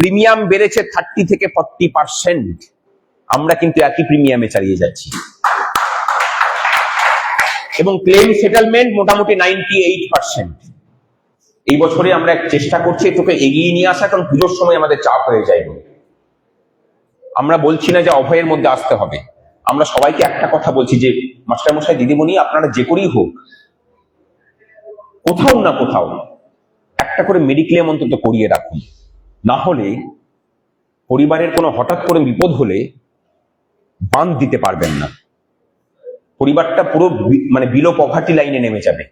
Premium বেড়েছে thirty থেকে forty percent আমরা কিন্তু একই প্রিমিয়ামে চালিয়ে যাচ্ছি। এবং ক্লেম সেটেলমেন্ট মোটামুটি নাইনটি এইট পার্সেন্ট এই বছরে আমরা চেষ্টা করছি তোকে এগিয়ে নিয়ে আসা, কারণ পুজোর সময় আমাদের চাপ হয়ে যায়। আমরা বলছি না যে অভয়ের মধ্যে আসতে হবে। আমরা সবাইকে একটা কথা বলছি যে, মাস্টারমশাই, দিদিমণি, আপনারা যে করেই হোক, কোথাও না কোথাও একটা করে মেডিক্লেম অন্তত করিয়ে রাখুন। হলে পরিবারের কোনো হঠাৎ করে বিপদ হলে বাঁধ দিতে পারবেন না। পরিবারটা পুরো মানে বিলো পভার্টি লাইনে নেমে যাবে।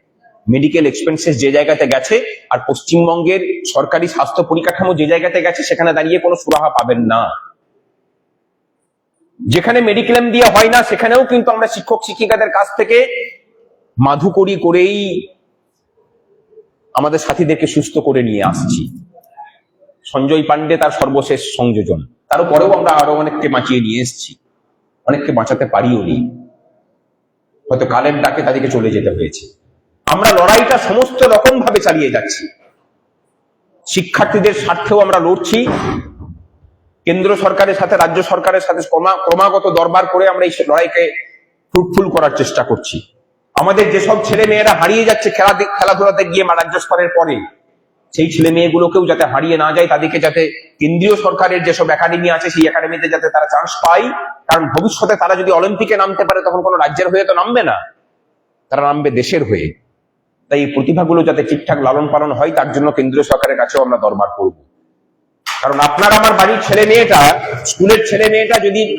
মেডিকেল এক্সপেন্সেস যে জায়গাতে গেছে আর পশ্চিমবঙ্গের সরকারি স্বাস্থ্য পরিকাঠামো যে জায়গাতে গেছে, সেখানে দাঁড়িয়ে কোনো সুরাহা পাবেন না। যেখানে মেডিক্লেম দিয়ে হয় না, সেখানেও কিন্তু আমরা শিক্ষক শিক্ষিকাদের কাছ থেকে মাধুকরি করেই আমাদের সাথীদেরকে সুস্থ করে নিয়ে আসছি। সঞ্জয় পান্ডে তার সর্বশেষ সংযোজন। তারও পরেও আমরা আরও অনেককে বাঁচিয়ে নিয়ে এসেছি। অনেককে বাঁচাতে পারিও নি। হয়তো কালের ডাকে তাদেরকে চলে যেতে হয়েছে। আমরা লড়াইটা সমস্ত রকম ভাবে চালিয়ে যাচ্ছি। শিক্ষার্থীদের স্বার্থেও আমরা লড়ছি। কেন্দ্র সরকারের সাথে, রাজ্য সরকারের সাথে ক্রমাগত দরবার করে আমরা এই লড়াইকে ফ্রুটফুল করার চেষ্টা করছি। আমাদের যেসব ছেলে মেয়েরা হারিয়ে যাচ্ছে খেলা খেলাধুলাতে গিয়ে রাজ্য স্তরের পরে সেই ছেলে মেয়েগুলোকেও যাতে হারিয়ে না যায়, তাদেরকে যাতে কেন্দ্রীয় সরকারের যেসব একাডেমি আছে, সেই একাডেমিতে যাতে তারা চান্স পায়। কারণ ভবিষ্যতে তারা যদি অলিম্পিকে নামতে পারে, তখন কোনো রাজ্যের হয়ে তো নামবে না। তারা নামবে দেশের হয়ে। তাই এই প্রতিভাগুলো যাতে ঠিকঠাক লালন পালন হয়, তার জন্য কেন্দ্রীয় সরকারের কাছেও আমরা দরবার করব। কারণ আপনার আমার বাড়ির ছেলে মেয়েটা, স্কুলের ছেলে মেয়েটা যদি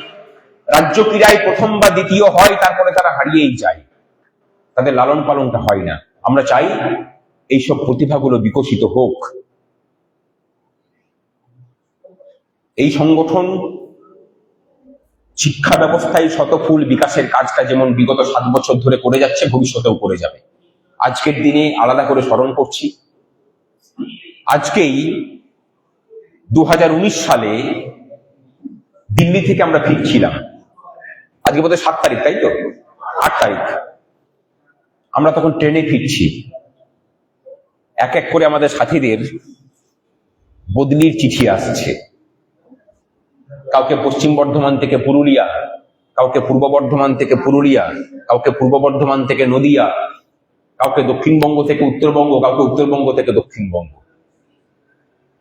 রাজ্য ক্রীড়ায় প্রথম বা দ্বিতীয় হয়, তারপরে তারা হারিয়েই যায়। তাদের লালন পালনটা হয় না। আমরা চাই এইসব প্রতিভাগুলো বিকশিত হোক। এই সংগঠন শিক্ষা ব্যবস্থায় শতফুল বিকাশের কাজটা যেমন বিগত সাত বছর ধরে করে যাচ্ছে, ভবিষ্যতেও করে যাবে। আজকের দিনে আলাদা করে স্মরণ করছি। আজকেই দু হাজার উনিশ সালে দিল্লি থেকে আমরা ফিরছিলাম। আজকে বোধহয় সাত তারিখ, তাই তো? আট তারিখ। আমরা তখন ট্রেনে ফিরছি। এক এক করে আমাদের সাথীদের বদলির চিঠি আসছে। কাউকে পশ্চিম বর্ধমান থেকে পুরুলিয়া, কাউকে পূর্ব বর্ধমান থেকে পুরুলিয়া, কাউকে পূর্ব বর্ধমান থেকে নদিয়া, কাউকে দক্ষিণবঙ্গ থেকে উত্তরবঙ্গ, কাউকে উত্তরবঙ্গ থেকে দক্ষিণবঙ্গ।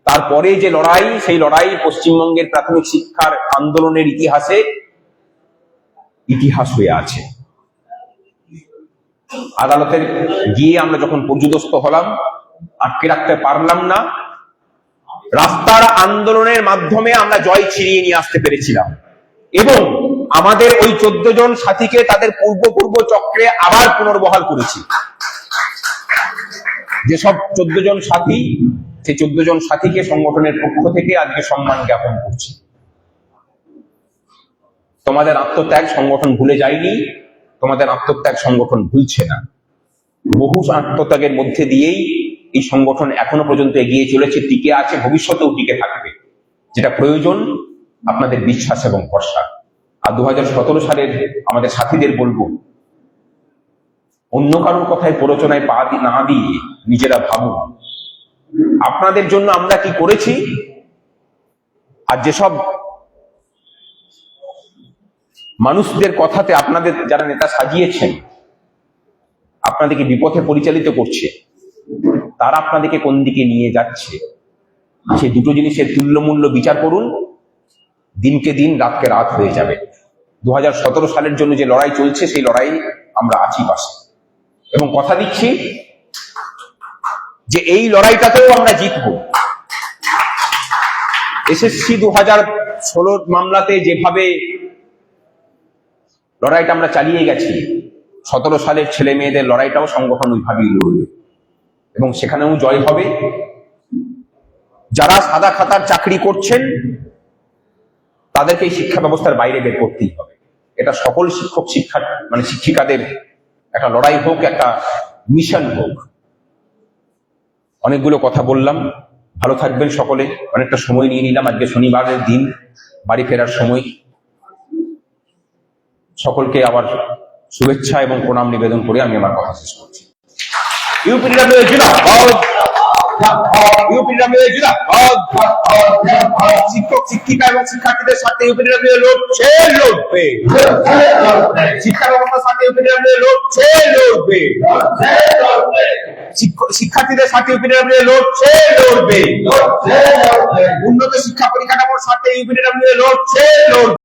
তারপরে যে লড়াই, সেই লড়াই পশ্চিমবঙ্গের প্রাথমিক শিক্ষার আন্দোলনের ইতিহাসে ইতিহাস হয়ে আছে। আদালতের গিয়ে আমরা যখন পর্যদস্ত হলাম আটকে রাখতে পারলাম না। রাস্তার আন্দোলনের মাধ্যমে আমরা জয় ছিনিয়ে নিয়ে আসতে পেরেছিলাম। এবং আমাদের ওই চোদ্দ জন সাথীকে তাদের পূর্ব পূর্ব চক্রে আবার পুনর্বহাল করেছি। যেসব চোদ্দ জন সাথী, সেই চোদ্দ জন সাথীকে সংগঠনের পক্ষ থেকে আজকে সম্মান জ্ঞাপন করছি। তোমাদের আত্মত্যাগ সংগঠন ভুলে যায়নি, তোমাদের আত্মত্যাগ সংগঠন ভুলছে না। বহু আত্মত্যাগের মধ্যে দিয়েই এই সংগঠন এখনও পর্যন্ত এগিয়ে চলেছে, টিকে আছে, ভবিষ্যতেও টিকে থাকবে। যেটা প্রয়োজন, আপনাদের বিশ্বাস এবং ভরসা। আর দু সালের আমাদের সাথীদের বলব, অন্য কারোর কথায় প্ররোচনায় পা না দিয়ে নিজেরা ভাবুন, আপনাদের জন্য আমরা কি করেছি? আর যেসব মানুষদের কথাতে আপনাদের যারা নেতা সাজিয়েছেন, আপনাদেরকে বিপথে পরিচালিত করছে তারা আপনাদেরকে কোন দিকে নিয়ে যাচ্ছে? সেই দুটো জিনিসের তুল্যমূল্য বিচার করুন। দিনকে দিন, রাতকে রাত হয়ে যাবে। দু হাজার সতেরো সালের জন্য যে লড়াই চলছে, সেই লড়াই আমরা আছি পাশে এবং কথা দিচ্ছি যে এই লড়াইটাতেও আমরা জিতব। এসএসসি দু হাজার ষোলোর মামলাতে যেভাবে লড়াইটা আমরা চালিয়ে গেছি, সতেরো সালের ছেলে মেয়েদের লড়াইটাও সংগঠন ওইভাবেই লড়বে। এবং সেখানেও জয় হবে। যারা সাদা খাতার চাকরি করছেন, তাদেরকে এই শিক্ষা ব্যবস্থার বাইরে বের করতেই হবে। এটা সকল শিক্ষক শিক্ষা মানে শিক্ষিকাদের একটা লড়াই হোক, একটা মিশন হোক। অনেকগুলো কথা বললাম। ভালো থাকবেন সকলে। অনেকটা সময় নিয়ে নিলাম আজকে শনিবারের দিন। বাড়ি ফেরার সময়। সকলকে আবার শুভেচ্ছা এবং প্রণাম নিবেদন করে আমি আমার কথা শেষ করছি। শিক্ষার্থীদের সাথে ইউপিডব্লিউ লড়ছে লড়বে। শিক্ষা ব্যবস্থার সাথে ইউপিডব্লিউ লড়ছে লড়বে। শিক্ষ- শিক্ষার্থীদের সাথে ইউপিডব্লিউ লড়ছে লড়বে। উন্নত শিক্ষা সাথে লড়ছে লড়বে।